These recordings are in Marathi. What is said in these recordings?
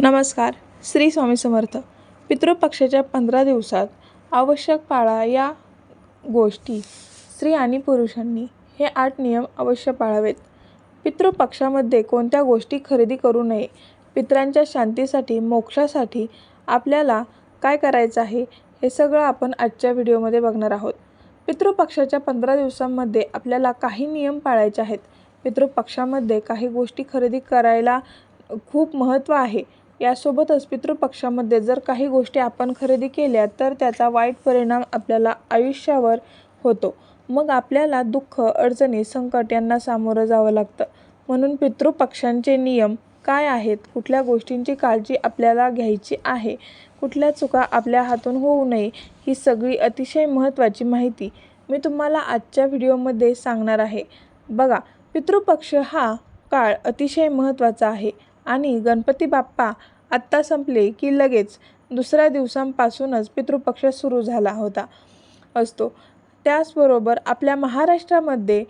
नमस्कार. श्री स्वामी समर्थ. पितृपक्षाच्या पंधरा दिवसात आवश्यक पाळा या गोष्टी स्त्री आणि पुरुषांनी हे आठ नियम अवश्य पाळावेत. पितृपक्षामध्ये कोणत्या गोष्टी खरेदी करू नये पितरांच्या शांतीसाठी मोक्षासाठी आपल्याला काय करायचं आहे हे सगळं आपण आजच्या व्हिडिओमध्ये बघणार आहोत. पितृपक्षाच्या पंधरा दिवसांमध्ये आपल्याला काही नियम पाळायचे आहेत. पितृपक्षामध्ये काही गोष्टी खरेदी करायला खूप महत्त्व आहे. यासोबतच पितृपक्षामध्ये जर काही गोष्टी आपण खरेदी केल्या तर त्याचा वाईट परिणाम आपल्याला आयुष्यावर होतो. मग आपल्याला दुःख अडचणी संकट यांना सामोरं जावं लागतं. म्हणून पितृपक्षांचे नियम काय आहेत? कुठल्या गोष्टींची काळजी आपल्याला घ्यायची आहे? कुठल्या चुका आपल्या हातून होऊ नये? ही सगळी अतिशय महत्त्वाची माहिती मी तुम्हाला आजच्या व्हिडिओमध्ये सांगणार आहे. बघा पितृपक्ष हा काळ अतिशय महत्त्वाचा आहे. आणि गणपती बाप्पा आत्ता संपले की लगेच दुसऱ्या दिवसांपासूनच पितृपक्ष सुरू झाला होता असतो. त्याचबरोबर आपल्या महाराष्ट्रामध्ये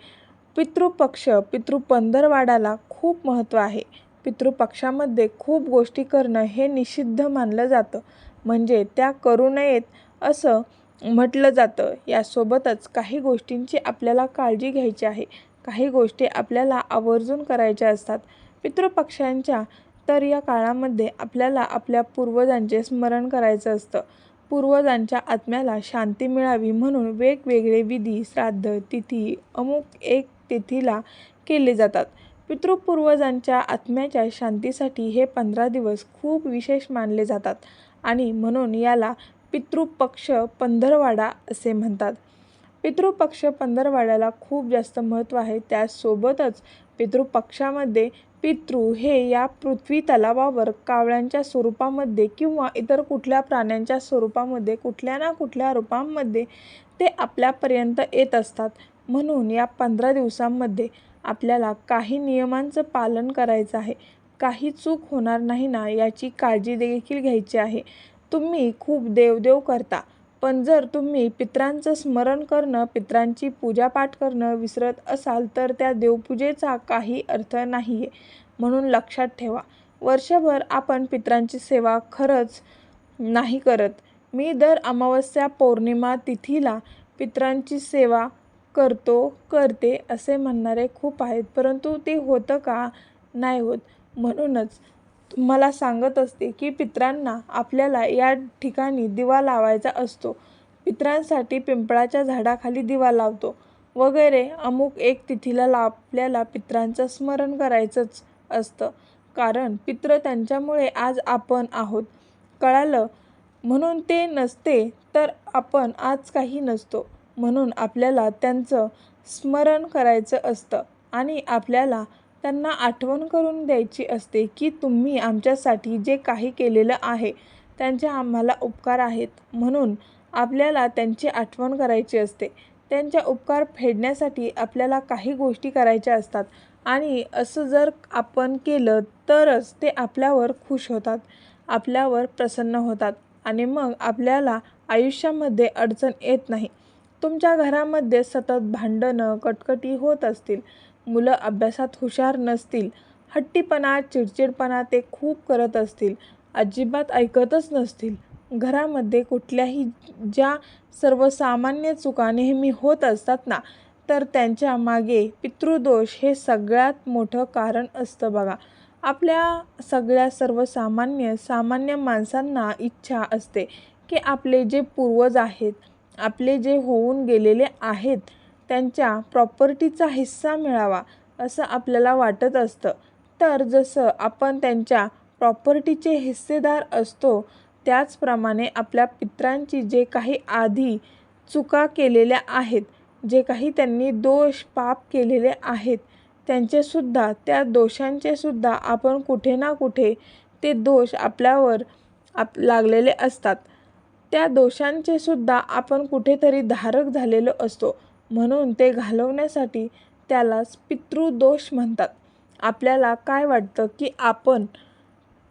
पितृपक्ष पितृपंधरवाडाला खूप महत्त्व आहे. पितृपक्षामध्ये खूप गोष्टी करणं हे निषिद्ध मानलं जातं. म्हणजे त्या करू नयेत असं म्हटलं जातं. यासोबतच काही गोष्टींची आपल्याला काळजी घ्यायची आहे. काही गोष्टी आपल्याला आवर्जून करायच्या असतात. पितृपक्षांच्या तर या काळामध्ये आपल्याला आपल्या पूर्वजांचे स्मरण करायचं असतं. पूर्वजांच्या आत्म्याला शांती मिळावी म्हणून वेगवेगळे विधी श्राद्ध तिथी अमुक एक तिथीला केले जातात. पितृपूर्वजांच्या आत्म्याच्या शांतीसाठी हे पंधरा दिवस खूप विशेष मानले जातात आणि म्हणून याला पितृपक्ष पंधरवाडा असे म्हणतात. पितृपक्ष पंधरवाड्याला खूप जास्त महत्त्व आहे. त्यासोबतच पितृपक्षामध्ये पितृ हे या पृथ्वी तलावावर कावळ्यांच्या स्वरूपामध्ये किंवा इतर कुठल्या प्राण्यांच्या स्वरूपामध्ये कुठल्या ना कुठल्या रूपांमध्ये ते आपल्यापर्यंत येत असतात. म्हणून या पंधरा दिवसांमध्ये आपल्याला काही नियमांचं पालन करायचं आहे. काही चूक होणार नाही ना याची काळजी देखील घ्यायची आहे. तुम्ही खूप देवदेव करता. पण जर तुम्ही पित्रांचं स्मरण करणं पित्रांची पूजापाठ करणं विसरत असाल तर त्या देवपूजेचा काही अर्थ नाही आहे म्हणून लक्षात ठेवा. वर्षभर आपण पित्रांची सेवा खरंच नाही करत. मी दर अमावस्या पौर्णिमा तिथीला पित्रांची सेवा करतो करते असे म्हणणारे खूप आहेत परंतु ते होतं का? नाही होत. म्हणूनच मला सांगत असते की पित्रांना आपल्याला या ठिकाणी दिवा लावायचा असतो. पित्रांसाठी पिंपळाच्या झाडाखाली दिवा लावतो. वगैरे अमुक एक तिथीला ला आपल्याला पित्रांचं स्मरण करायचंच असतं. कारण पित्र त्यांच्यामुळे आज आपण आहोत. कळालं? म्हणून ते नसते तर आपण आज काही नसतो. म्हणून आपल्याला त्यांचं स्मरण करायचं असतं आणि आपल्याला त्यांना आठवण करून द्यायची असते की तुम्ही आमच्यासाठी जे काही केलेलं आहे त्यांचे आम्हाला उपकार आहेत. म्हणून आपल्याला त्यांची आठवण करायची असते. त्यांच्या उपकार फेडण्यासाठी आपल्याला काही गोष्टी करायच्या असतात आणि असं जर आपण केलं तरच ते आपल्यावर खुश होतात आपल्यावर प्रसन्न होतात आणि मग आपल्याला आयुष्यामध्ये अडचण येत नाही. तुमच्या घरामध्ये सतत भांडणं कटकटी होत असतील. मुलं अभ्यासात हुशार नसतील हट्टीपणा चिडचिडपणा ते खूप करत असतील अजिबात ऐकतच नसतील. घरामध्ये कुठल्याही ज्या सर्वसामान्य चुका नेहमी होत असतात ना तर त्यांच्या मागे पितृदोष हे सगळ्यात मोठं कारण असतं बघा. आपल्या सगळ्या सर्वसामान्य सामान्य माणसांना इच्छा असते की आपले जे पूर्वज आहेत आपले जे होऊन गेलेले आहेत त्यांच्या प्रॉपर्टीचा हिस्सा मिळावा असं आपल्याला वाटत असतं. तर जसं आपण त्यांच्या प्रॉपर्टीचे हिस्सेदार असतो त्याचप्रमाणे आपल्या पित्रांची जे काही आधी चुका केलेल्या आहेत जे काही त्यांनी दोष पाप केलेले आहेत त्यांचेसुद्धा त्या दोषांचेसुद्धा आपण कुठे ना कुठे ते दोष आपल्यावर आप लागलेले असतात. त्या दोषांचेसुद्धा आपण कुठेतरी धारक झालेलो असतो. म्हणून ते घालवण्यासाठी त्यालाच पितृदोष म्हणतात. आपल्याला काय वाटतं की आपण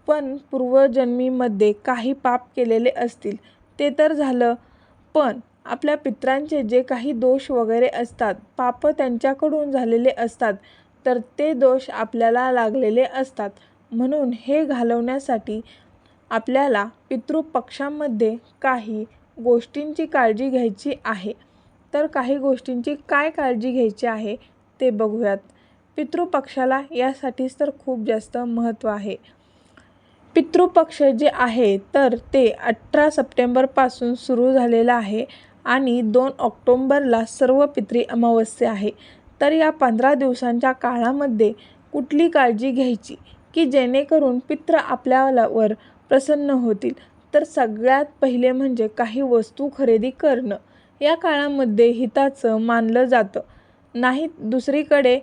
पण पूर्वजन्मीमध्ये काही पाप केलेले असतील? ते तर झालं पण आपल्या पित्रांचे जे काही दोष वगैरे असतात पाप त्यांच्याकडून झालेले असतात तर ते दोष आपल्याला लागलेले असतात. म्हणून हे घालवण्यासाठी आपल्याला पितृपक्षामध्ये काही गोष्टींची काळजी घ्यायची आहे. तर काही गोष्टींची काय काळजी घ्यायची आहे ते बघूयात. पितृपक्षाला यासाठीच तर खूप जास्त महत्त्व आहे. पितृपक्ष जे आहे तर ते अठरा सप्टेंबरपासून सुरू झालेलं आहे आणि दोन ऑक्टोंबरला सर्व पितृ अमावस्या आहे. तर या पंधरा दिवसांच्या काळामध्ये कुठली काळजी घ्यायची? की जेणेकरून पित्र आपल्यावर प्रसन्न होतील? तर सगळ्यात पहिले म्हणजे काही वस्तू खरेदी करणं. या काळामध्ये हिताचं मानलं जातं. नाही दुसरीकडे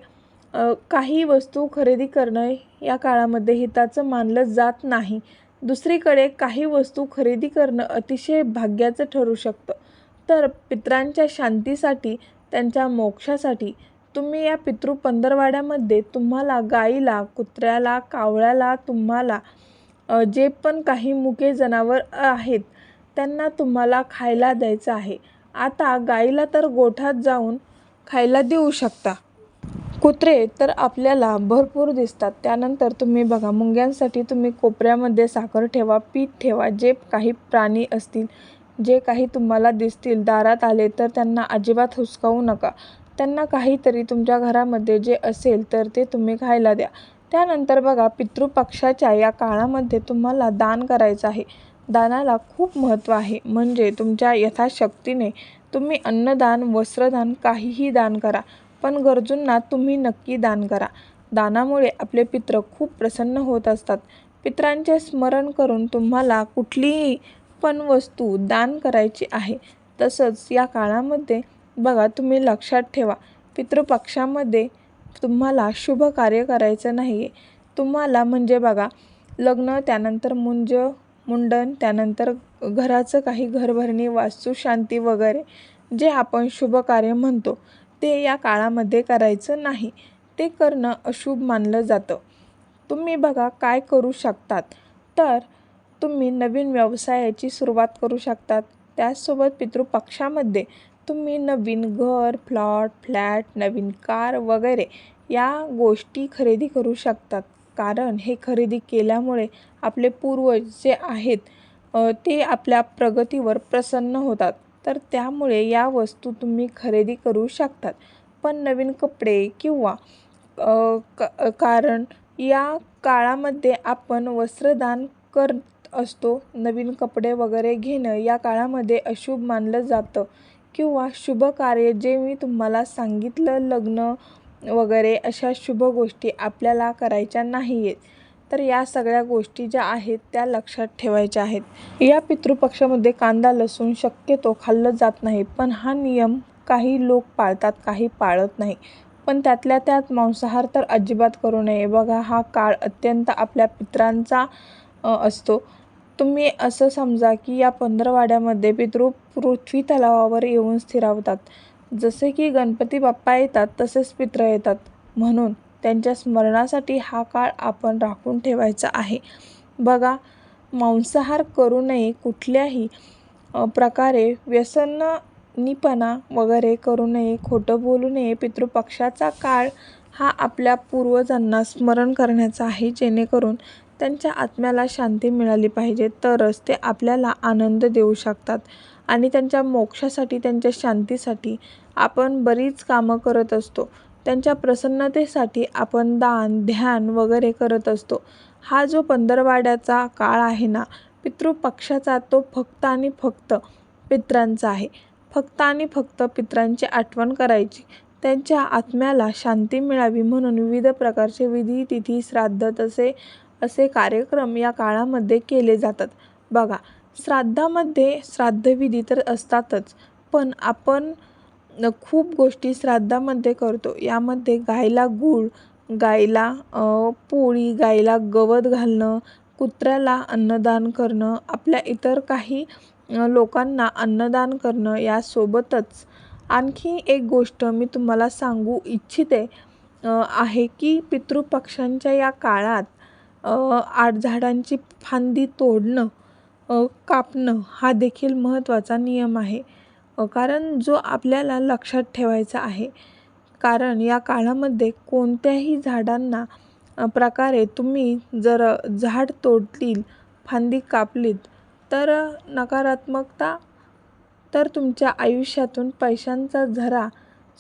काही वस्तू खरेदी करणं या काळामध्ये हिताचं मानलं जात नाही. दुसरीकडे काही वस्तू खरेदी करणं अतिशय भाग्याचं ठरू शकतं. तर पित्रांच्या शांतीसाठी त्यांच्या मोक्षासाठी तुम्ही या पितृ पंधरवाड्यामध्ये तुम्हाला गाईला कुत्र्याला कावळ्याला तुम्हाला जे पण काही मुके जनावर आहेत त्यांना तुम्हाला खायला द्यायचं आहे. आता गाईला तर गोठ्यात जाऊन खायला देऊ शकता. कुत्रे तर आपल्याला भरपूर दिसतात. त्यानंतर तुम्ही बघा मुंग्यांसाठी तुम्ही कोपऱ्यामध्ये साखर ठेवा पीठ ठेवा. जे काही प्राणी असतील जे काही तुम्हाला दिसतील दारात आले तर त्यांना अजिबात हुसकावू नका. त्यांना काहीतरी तुमच्या घरामध्ये जे असेल तर ते तुम्ही खायला द्या. त्यानंतर बघा पितृपक्षाच्या या काळामध्ये तुम्हाला दान करायचं आहे. दानाला खूप महत्त्व आहे. म्हणजे तुमच्या यथाशक्तीने तुम्ही अन्नदान वस्त्रदान काहीही दान करा पण गरजूंना तुम्ही नक्की दान करा. दानामुळे आपले पित्र खूप प्रसन्न होत असतात. पित्रांचे स्मरण करून तुम्हाला कुठलीही पण वस्तू दान करायची आहे. तसंच या काळामध्ये बघा तुम्ही लक्षात ठेवा पितृपक्षामध्ये तुम्हाला शुभ कार्य करायचं नाही आहे तुम्हाला म्हणजे बघा लग्न त्यानंतर मुंज मुंडन त्यानंतर घराचं काही घरभरणी वास्तुशांती वगैरे जे आपण शुभ कार्य म्हणतो ते या काळामध्ये करायचं नाही. ते करणं अशुभ मानलं जातं. तुम्ही बघा काय करू शकतात. तर तुम्ही नवीन व्यवसायाची सुरुवात करू शकतात. त्याचसोबत पितृपक्षामध्ये तुम्ही नवीन घर प्लॉट फ्लॅट नवीन कार वगैरे या गोष्टी खरेदी करू शकतात. कारण हे खरेदी केल्यामुळे आपले पूर्वज जे आहेत ते आपल्या प्रगतीवर प्रसन्न होतात. तर त्यामुळे या वस्तू तुम्ही खरेदी करू शकतात. पण नवीन कपडे किंवा क कारण या काळामध्ये आपण वस्त्रदान करत असतो. नवीन कपडे वगैरे घेणं या काळामध्ये अशुभ मानलं जातं. किंवा शुभ कार्य जे मी तुम्हाला सांगितलं लग्न वगैरे अशा शुभ गोष्टी आपल्याला करायच्या नाही आहेत तर या सगळ्या गोष्टी ज्या आहेत त्या लक्षात ठेवायच्या आहेत. या पितृपक्षामध्ये कांदा लसूण शक्यतो खाल्लं जात नाही पण हा नियम काही लोक पाळतात काही पाळत नाही. पण त्यातल्या त्यात मांसाहार तर अजिबात करू नये. बघा हा काळ अत्यंत आपल्या पित्रांचा असतो. तुम्ही असं समजा की या पंधरवाड्यामध्ये पितृ पृथ्वी तलावावर येऊन स्थिरावतात. जसे की गणपती बाप्पा येतात तसेच पित्र येतात. म्हणून त्यांच्या स्मरणासाठी हा काळ आपण राखून ठेवायचा आहे. बघा मांसाहार करू नये कुठल्याही प्रकारे व्यसनीपणा वगैरे करू नये खोटं बोलू नये. पितृपक्षाचा काळ हा आपल्या पूर्वजांना स्मरण करण्याचा आहे जेणेकरून त्यांच्या आत्म्याला शांती मिळाली पाहिजे. तरच ते आपल्याला आनंद देऊ शकतात. आणि त्यांच्या मोक्षासाठी त्यांच्या शांतीसाठी आपण बरीच कामं करत असतो. त्यांच्या प्रसन्नतेसाठी आपण दान ध्यान वगैरे करत असतो. हा जो पंधरवाड्याचा काळ आहे ना पितृपक्षाचा तो फक्त आणि फक्त पित्रांचा आहे. फक्त आणि फक्त पित्रांची आठवण करायची. त्यांच्या आत्म्याला शांती मिळावी म्हणून विविध प्रकारचे विधी तिथी श्राद्ध तसे असे कार्यक्रम या काळामध्ये केले जातात. बघा श्राद्धामध्ये श्राद्धविधी तर असतातच पण आपण खूप गोष्टी श्राद्धामध्ये करतो. यामध्ये गायला गूळ गायला पोळी गायला गवत घालणं कुत्र्याला अन्नदान करणं आपल्या इतर काही लोकांना अन्नदान करणं यासोबतच आणखी एक गोष्ट मी तुम्हाला सांगू इच्छिते आहे की पितृपक्षांच्या या काळात आठ झाडांची फांदी तोडणं कापणं हा देखील महत्त्वाचा नियम आहे. कारण जो आपल्याला लक्षात ठेवायचा आहे. कारण या काळामध्ये कोणत्याही झाडांना प्रकारे तुम्ही जर झाड तोडतील फांदी कापलीत तर नकारात्मकता तर तुमच्या आयुष्यातून पैशांचा झरा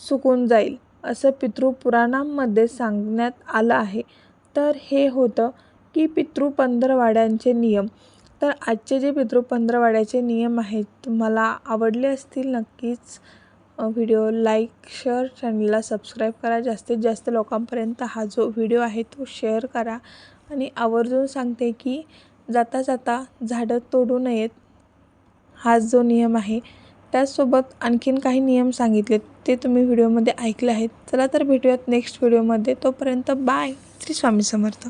सुकून जाईल असं पितृपुराणांमध्ये सांगण्यात आलं आहे. तर हे होतं की पितृ पंधरवाड्यांचे नियम. तर आजचे जे पितृ पंधरवाड्याचे नियम आहेत तुम्हाला आवडले असतील नक्कीच व्हिडिओ लाईक शेअर चॅनलला सबस्क्राईब करा. जास्तीत जास्त लोकांपर्यंत हा जो व्हिडिओ आहे तो शेअर करा. आणि आवर्जून सांगते की जाता जाता झाडं तोडू नयेत हा जो नियम आहे. त्याचसोबत आणखीन काही नियम सांगितले ते तुम्ही व्हिडिओमध्ये ऐकले आहेत. चला तर भेटूयात नेक्स्ट व्हिडिओमध्ये. तोपर्यंत बाय. श्री स्वामी समर्थ.